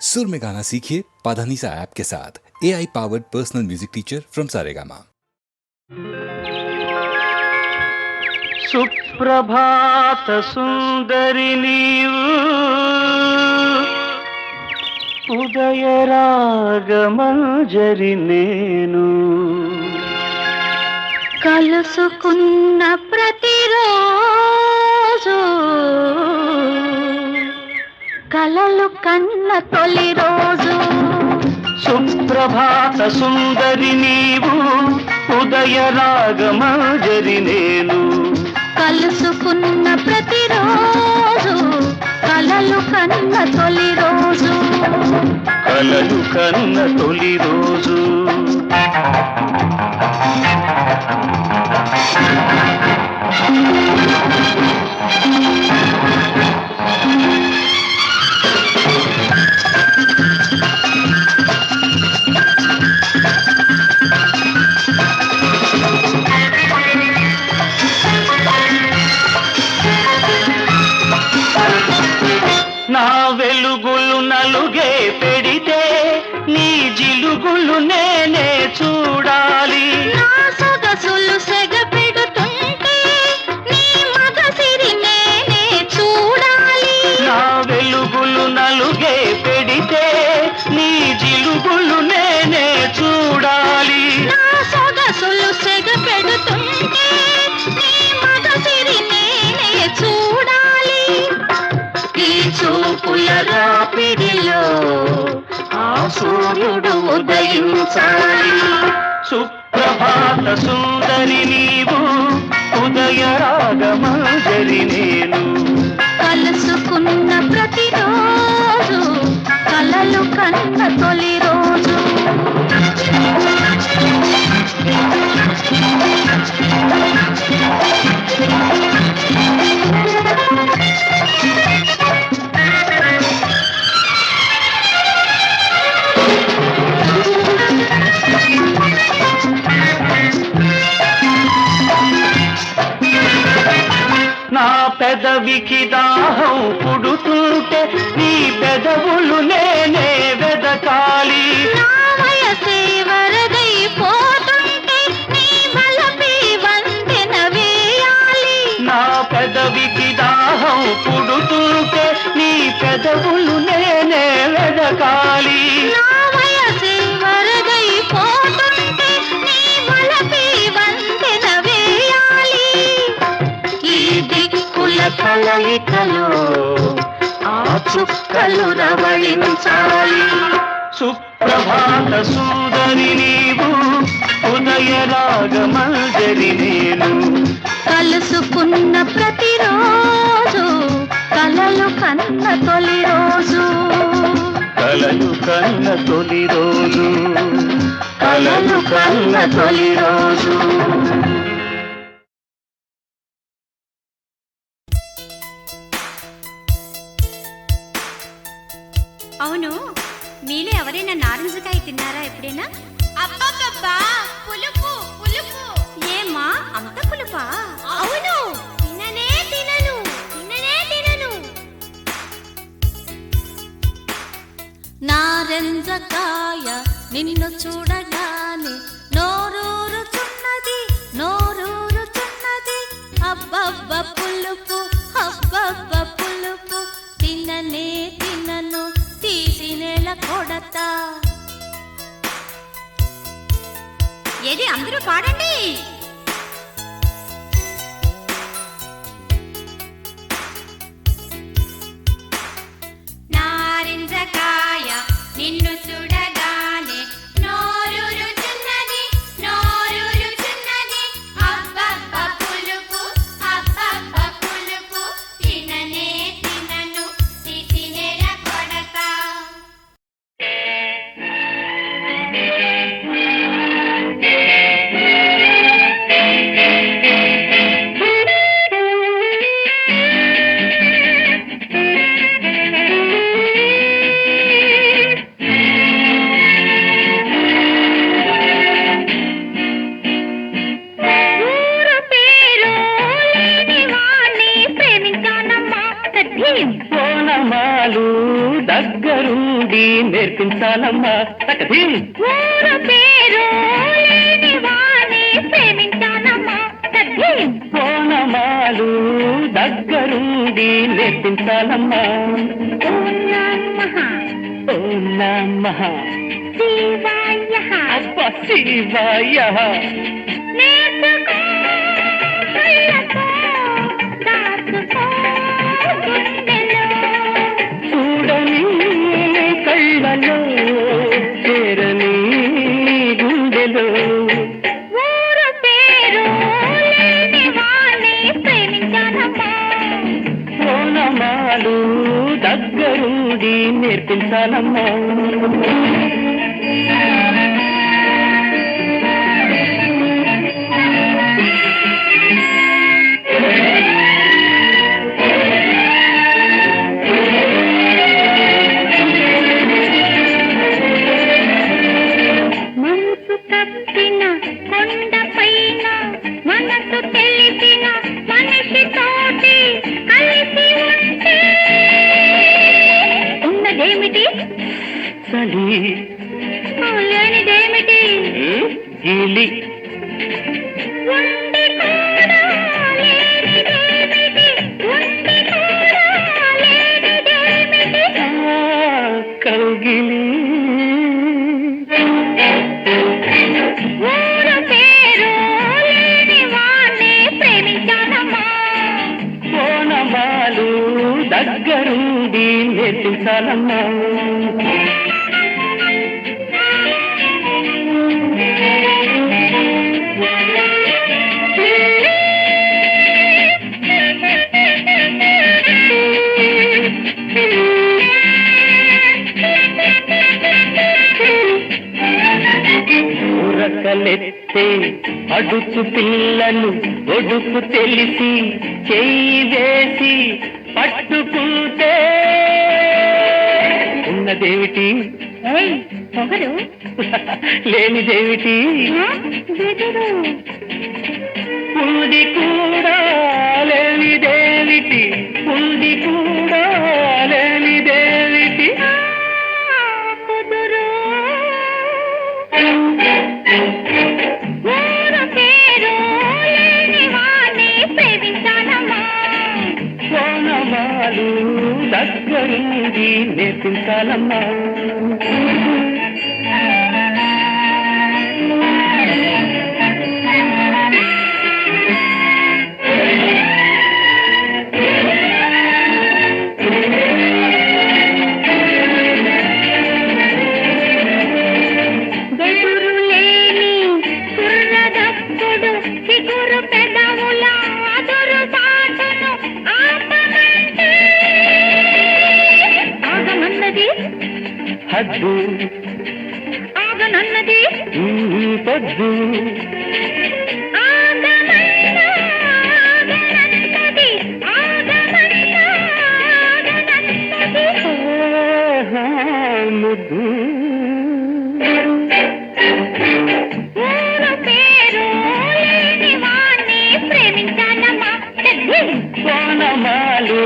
सुर में गाना सीखिए पाधानीसा ऐप के साथ A I powered personal music teacher from Saregama సుప్రభాత సుందరి నీవు ఉదయ రాగమంజరి నేను కలుసుకున్న ప్రతిరోజు కలలు కన్న తొలి రోజు. సుప్రభాత సుందరి నీవు ఉదయ రాగమంజరి నేను. కలుసుకున్న ప్రతిరోజు కలలు కన్న తొలి రోజు. కలలు కన్న తొలి రోజు. నా చూపుల రాపిడిలో ఆ సూర్యుడు ఉదయించాలి సుప్రభాత సుందరి నీవు ఉదయ రాగమంజరి నేను కలుసుకున్న ప్రతిరోజు కలలు కన్న తొలి రోజు Thank you. పెదవికి దాహం పుడుతుంటే నీ పెదవులు నేనే వెదకాలి. నా పెదవికి దాహం పుడుతుంటే నీ పెదవులు నేనే వెదకాలి. నా కలయికలో ఆ చుక్కలు రవళించాలి సుప్రభాత సూదరి నీవు ఉదయ రాగమంజరి నేను కలుసుకున్న ప్రతిరోజు కలలు కన్న తొలి రోజు. కలలు కన్న తొలి రోజు. కలలు కన్న తొలి రోజు. ఎవరైనా నారింజకాయ తిన్నారా ఎప్పుడైనా? అబ్బబ్బబ్బా! పులుపు పులుపు! ఏమా అంత పులుపా? అవును! తిననే తినను తిననే తినను. నారెంజకాయ నిన్ను చూడగానే ఏది అందరూ పాడండి. నారింజకాయ నిన్ను తగ్గి కోణమాలు దగ్గరుండి నేర్పించాలమ్మా శివాయ శివాయ నేర్చుకో. నేర్పించాలమ్మా చాలమ్మా ఉరకలెత్తే అడుచు పిల్లను ఒడుకు తెలిసి చెయ్యి వేసి పట్టుకుంటే ఉన్నదేమిటి పొగరు. లేనిదేమిటి? ఉంది కూడా లేనిదేమిటి? ఉంది కూడా లేనిదేమిటి దగ్గరుండి నేర్పించాలమ్మా. ఆహా, ముద్దు. కోణమాలు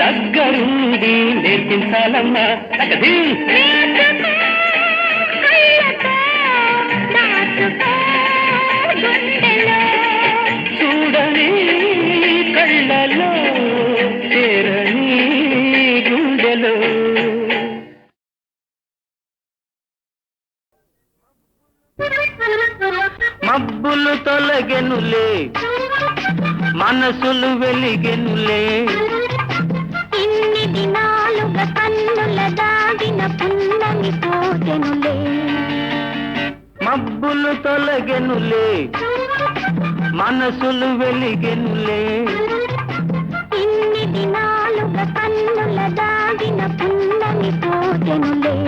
దగ్గరుండి నేర్పించాలమ్మా తగది మనసులు వెలిగెనులే. ఇన్ని దినాలుగా కన్నుల దాగిన పున్నమి పోతెనులే. మబ్బులు తొలగెనులే. మనసులు వెలిగెనులే. ఇన్ని దినాలుగా కన్నుల దాగిన పున్నమి పోతెనులే.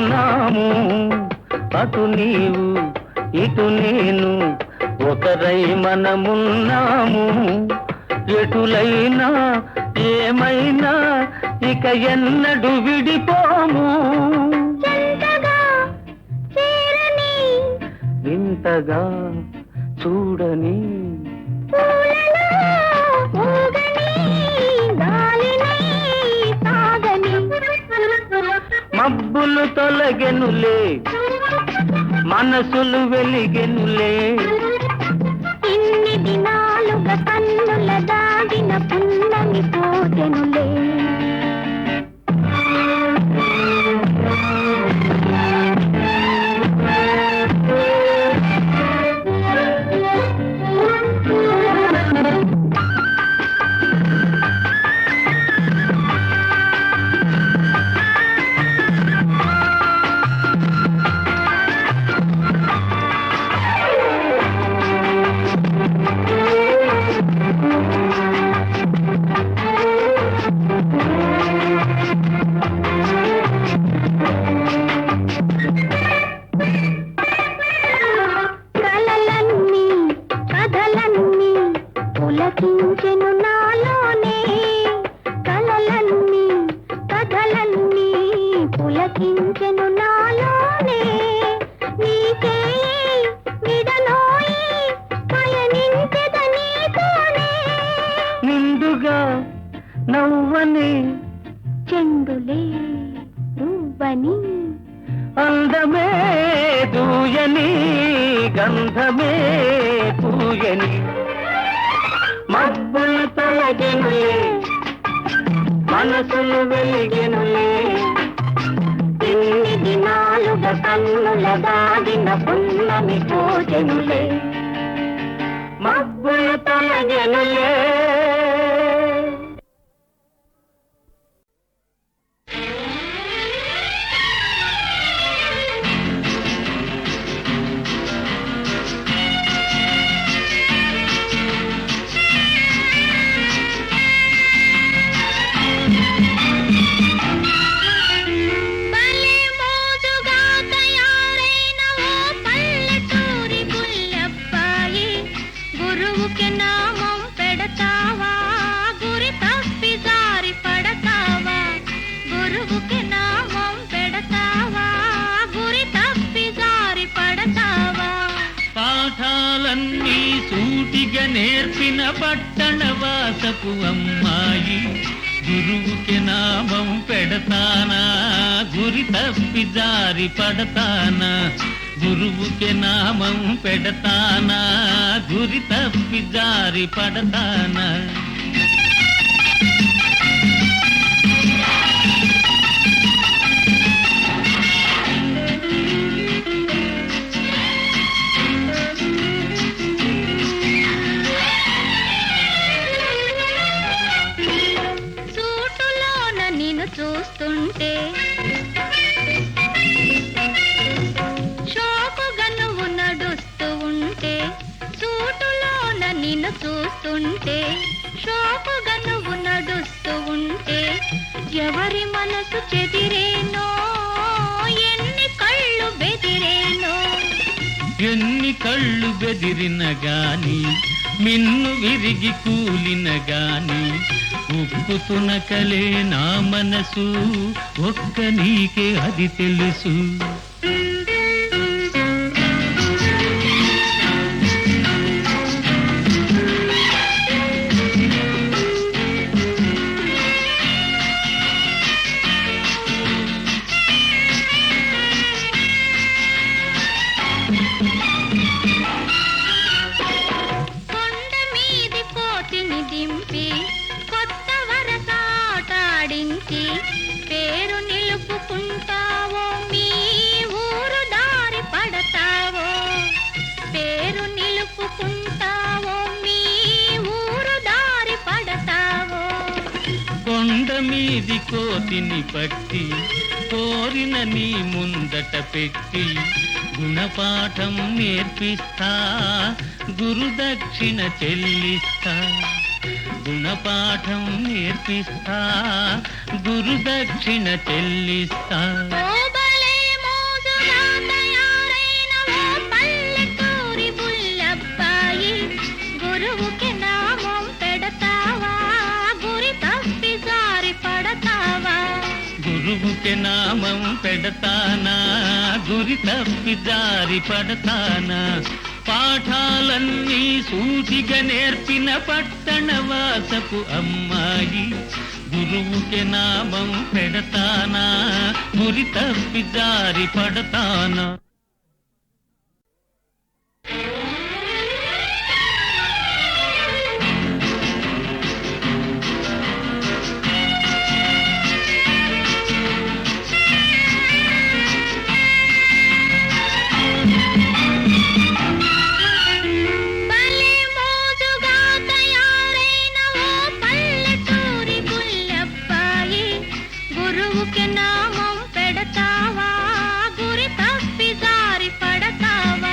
మనమున్నాము అటు నీవు ఇటు నేను ఒకరై మనమున్నాము. ఎటులైనా ఏమైనా ఇక ఎన్నడు విడిపోము. వింతగా చూడని మబ్బులు తొలగెనులే మనసులు వెలిగెనులే. పూయని గంధమే పూయని. మబ్బులు తొలగెనులే మనసులు వెలిగెనులే. ఇన్ని దినాలుగా కన్నుల దాగిన పున్నమి పూజనులే. మబ్బులు తొలగెనులే. గురి తప్పి జారి పడతానా? గురువుకి నామం పెడతానా? గురి తప్పి జారి పడతానా? చూస్తుంటే షోకుగా నువ్వు నడుస్తూ ఉంటే ఎవరి మనసు చెదిరేనో ఎన్ని కళ్ళు బెదిరేనో. ఎన్ని కళ్ళు బెదిరిన గాని మిన్ను విరిగి కూలిన గాని ఉప్పు తునకలే నా మనసు ఒక్క నీకే అది తెలుసు. ముందట పెట్టి గుణపాఠం నేర్పిస్తా గురుదక్షిణ చెల్లిస్తా. గుణపాఠం నేర్పిస్తా గురుదక్షిణ చెల్లిస్తా. నామం పెడతానా? గురి తప్పి జారి పడతానా? పాఠాలన్నీ సూటిగా నేర్పిన పట్టణవాసపు అమ్మాయి గురువుకి నామం పెడతానా? గురి తప్పి జారి పడతానా? గురువుకి నామం పెడతావా? గురి తప్పి జారి పడతావా?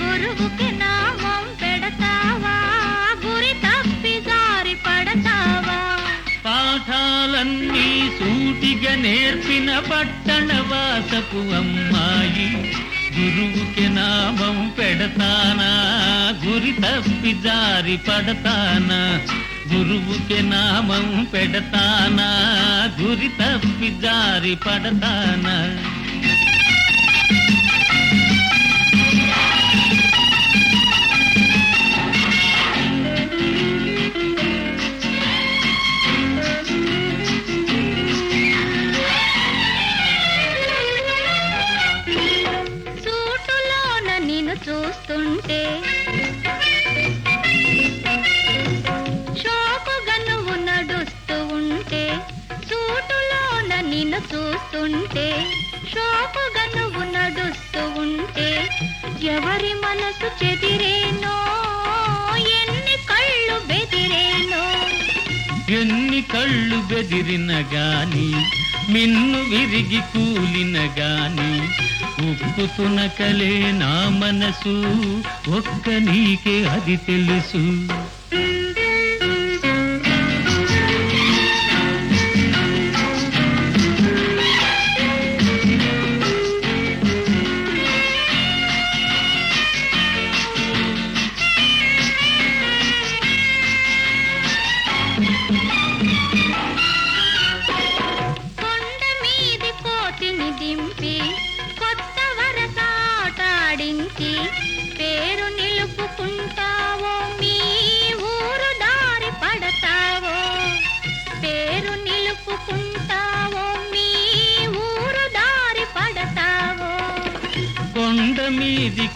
గురువుకి నామం పెడతావా? గురి తప్పి జారి పడతావా? పాఠాలన్నీ సూటిగా నేర్పిన పట్టణవాసపు అమ్మాయి గురువుకి నామం పెడతానా? గురి తప్పి జారి పడతానా? గురువుకే నామం పెడతానా? గురి తప్పి జారి పడతానా? కళ్ళు బెదిరిన గాని మిన్ను విరిగి కూలిన గాని ఉక్కు తునకలే నా మనసు ఒక్క నీకే అది తెలుసు.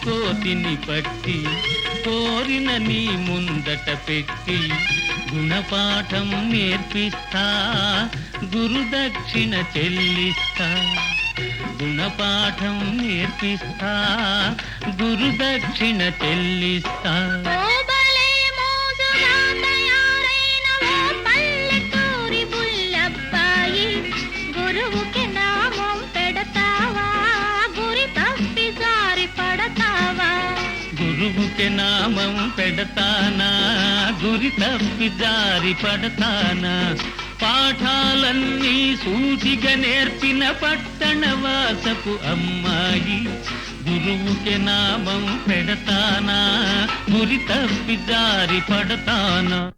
కోతిని పట్టి కోరిన నీ ముందట పెట్టి గుణపాఠం నేర్పిస్తా గురుదక్షిణ చెల్లిస్తా. గుణపాఠం నేర్పిస్తా గురుదక్షిణ చెల్లిస్తా. గురువుకి నామం పెడతానా? గురి తప్పి జారి పడతానా? పాఠాలన్నీ సూటిగా నేర్పిన పట్టణవాసపు అమ్మాయి గురువుకి నామం పెడతానా? గురి తప్పి జారి పడతానా?